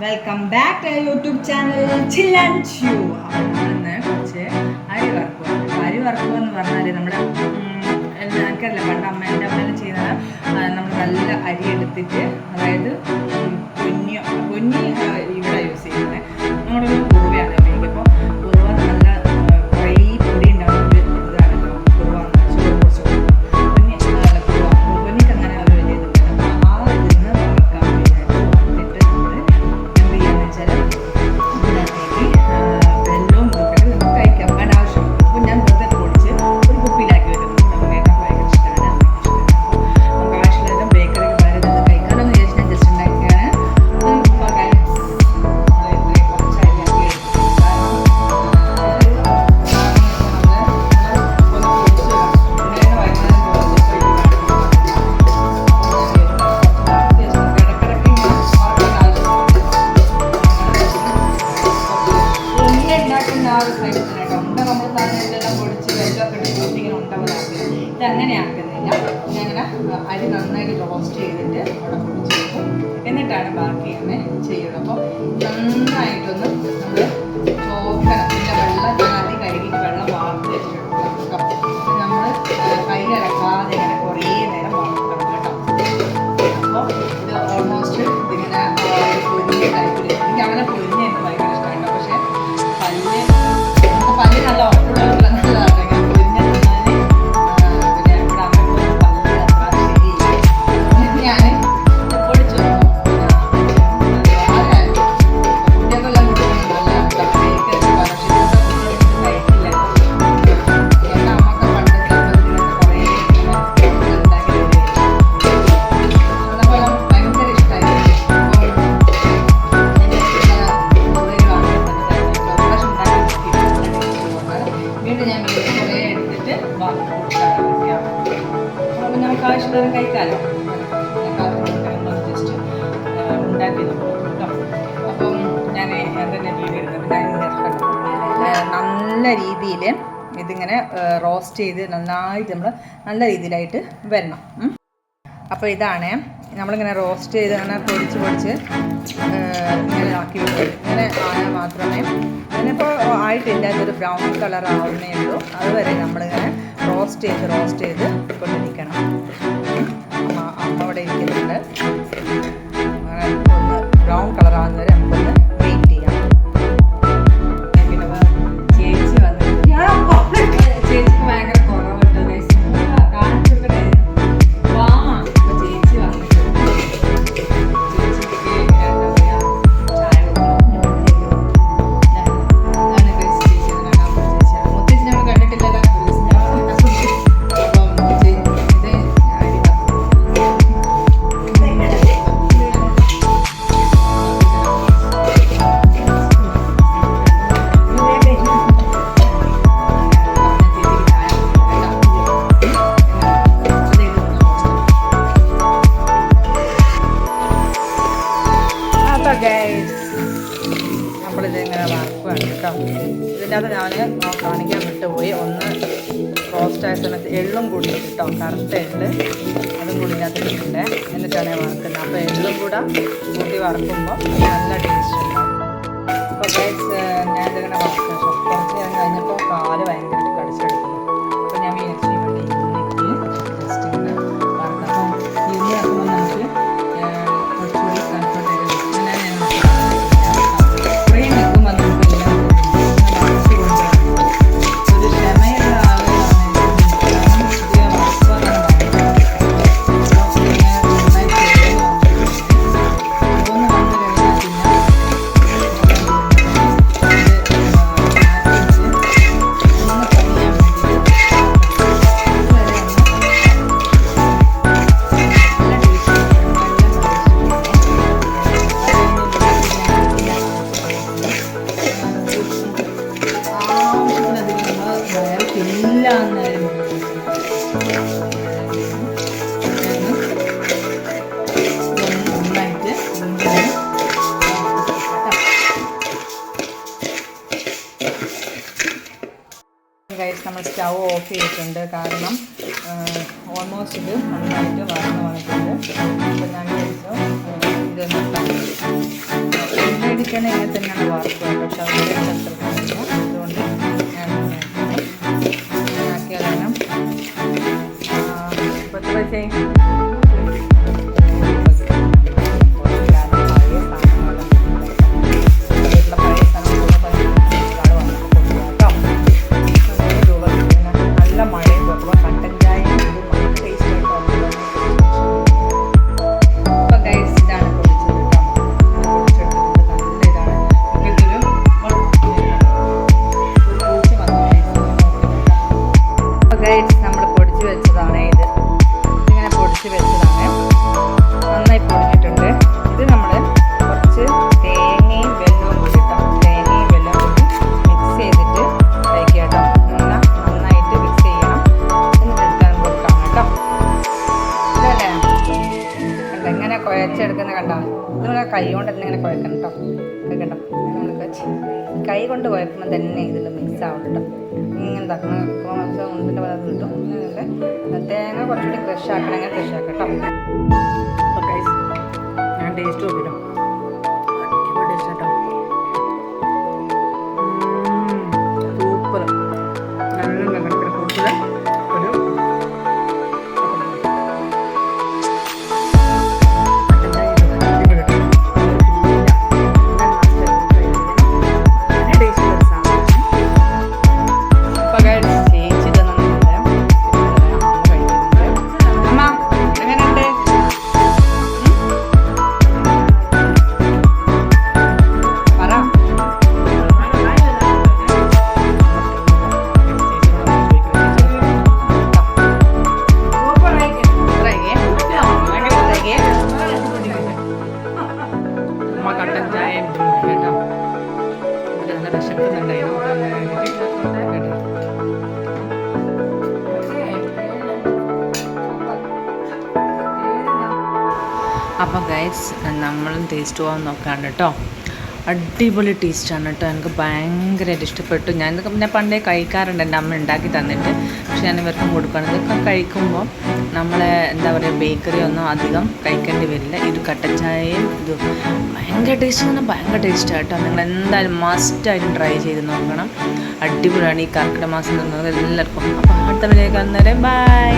Welcome back to YouTube channel chew ഇന്ന് കുറച്ച് അരി വറുക്കുക അരി വറുക്കുക എന്ന് പറഞ്ഞാൽ നമ്മുടെ എല്ലാവർക്കും അല്ല പണ്ട് അമ്മേന്റെ അമ്മേനെ ചെയ്യുന്നത്. നമ്മൾ നല്ല അരി എടുത്തിട്ട് അതായത് റോസ്റ്റ് ചെയ്തിട്ട് അവിടെ പൊടിച്ച് വെക്കും. എന്നിട്ടാണ് ബാക്കി അങ്ങനെ ചെയ്യുന്നത്. അപ്പോൾ നന്നായിട്ടൊന്ന് നമ്മൾ അപ്പോൾ കഴിക്കാലോ? ഞാൻ നല്ല രീതിയിൽ ഇതിങ്ങനെ റോസ്റ്റ് ചെയ്ത് നന്നായിട്ട് നമ്മൾ നല്ല രീതിയിലായിട്ട് വരണം. അപ്പോൾ ഇതാണ് നമ്മളിങ്ങനെ റോസ്റ്റ് ചെയ്ത് അങ്ങനെ പൊടിച്ച് പൊടിച്ച് ഇങ്ങനെ ആക്കി വെക്കും ഇങ്ങനെ ആയാൽ മാത്രമേ അതിനിപ്പോൾ ആയിട്ടില്ല. ഇതൊരു ബ്രൗൺ കളർ ആവുന്നേ ഉള്ളൂ. അതുവരെ നമ്മളിങ്ങനെ റോസ്റ്റ് ചെയ്ത് റോസ്റ്റ് ചെയ്ത് കൊണ്ടിരിക്കണം അമ്മ അമ്മ അവിടെ ഇരിക്കുന്നുണ്ട്. കാണിക്കാൻ വിട്ടുപോയി ഒന്ന് റോസ്റ്റ് ആയ സമയത്ത് എള്ളും കൂടി കിട്ടും കറുത്ത എള്ള്. അതും കൂടി ഇട്ടിട്ടുണ്ട്. എന്നിട്ടാണ് വറുക്കുന്നത്. അപ്പോൾ എള്ളും കൂടെ കൂട്ടി വറക്കുമ്പോൾ നല്ല ടേസ്റ്റ് ഉണ്ടാവും. അപ്പോൾ ഞാൻ ഇതിങ്ങനെ വറക്കുക കുറച്ച് ഗൈസ് നമ്മൾ സ്റ്റൗ ഓഫ് ചെയ്തിട്ടുണ്ട്. കാരണം ഓൾമോസ്റ്റ് ഇത് നന്നായിട്ട് വാർന്ന് വന്നിട്ടുണ്ട്. അപ്പോൾ ഞാൻ വിചാരിച്ചു ഇതൊന്ന് ചിക്കൻ ഇങ്ങനെ തന്നെയാണ് കേട്ടോ. പക്ഷെ അവരുടെ ചേർത്തെടുക്കുന്നില്ല അതുകൊണ്ട് ഞാൻ ഇങ്ങനെ ആക്കിയാലും പത്ത് ഇത് കൈ കൊണ്ട് തന്നെ ഇങ്ങനെ കുഴക്കണം കേട്ടോ നമ്മൾ കുഴച്ച് കൈ കൊണ്ട് കുഴക്കുമ്പോൾ തന്നെ ഇതിൽ മിക്സ് ആവും കേട്ടോ ഇങ്ങനെ തക്കണം ഒന്നിന്റെ പദം കിട്ടും തേങ്ങ കുറച്ചുകൂടി ഫ്രഷ് ആക്കണം ഇങ്ങനെ ഫ്രഷ് ആക്കാം കേട്ടോ ഞാൻ ടേസ്റ്റ് നോക്കിട്ടോ അപ്പോൾ ഗൈസ് നമ്മളും ടേസ്റ്റ് പോകാൻ നോക്കാണ് കേട്ടോ അടിപൊളി ടേസ്റ്റാണ് കേട്ടോ എനിക്ക് ഭയങ്കരമായിട്ട് ഇഷ്ടപ്പെട്ടു. ഞാൻ ഇതൊക്കെ ഞാൻ പണ്ടേ കഴിക്കാറുണ്ട് എന്റെ അമ്മ ഉണ്ടാക്കി തന്നിട്ട്. പക്ഷെ ഞാൻ ഇവർക്കും കൊടുക്കണം. ഇതൊക്കെ കഴിക്കുമ്പോൾ നമ്മളെ എന്താ പറയുക ബേക്കറി ഒന്നും അധികം കഴിക്കേണ്ടി വരില്ല. ഇത് കട്ടൻ ചായയും ഇത് ഭയങ്കര ടേസ്റ്റ് പറഞ്ഞാൽ ഭയങ്കര ടേസ്റ്റാണ് കേട്ടോ നിങ്ങൾ എന്തായാലും മസ്റ്റായിട്ടും ട്രൈ ചെയ്ത് നോക്കണം. അടിപൊളിയാണ് ഈ കർക്കിടക മാസം തിന്നുന്നത് എല്ലാവർക്കും. അപ്പോൾ അടുത്ത വിലയൊക്കെ കാണുന്നവരെ ബൈ